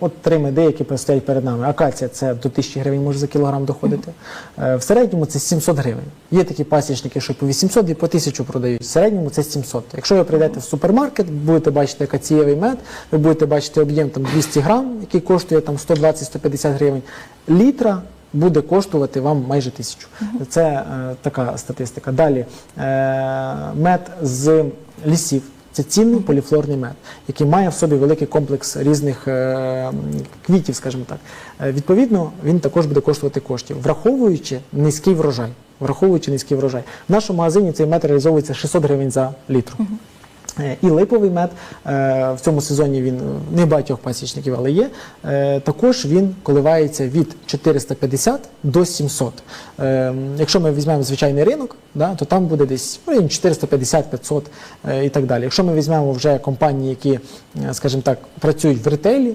от три меди, які стоять перед нами. Акація це до 1000 гривень може за кілограм доходити. Е, В середньому це 700 гривень. Є такі пасічники, що по 800 і по 1000 продають. В середньому це 700. Якщо ви прийдете в супермаркет, будете бачити акацієвий мед, ви будете бачити об'єм 200 грам, який коштує 120-150 гривень. Літра буде коштувати вам майже тисячу. Це е, така статистика. Далі е, мед з лісів. Це цінний поліфлорний мед, який має в собі великий комплекс різних е, квітів, скажімо так. Е, відповідно, він також буде коштувати коштів, враховуючи низький врожай. Враховуючи низький врожай. В нашому магазині цей мед реалізовується 600 гривень за літр. Е, І липовий мед е, в цьому сезоні він е, не багатьох пасічників, але є. Також він коливається від 450 до 700. Е, Якщо ми візьмемо звичайний ринок, то там буде десь ну, 450-500 е, і так далі. Якщо ми візьмемо вже компанії, які, скажімо так, працюють в ретейлі,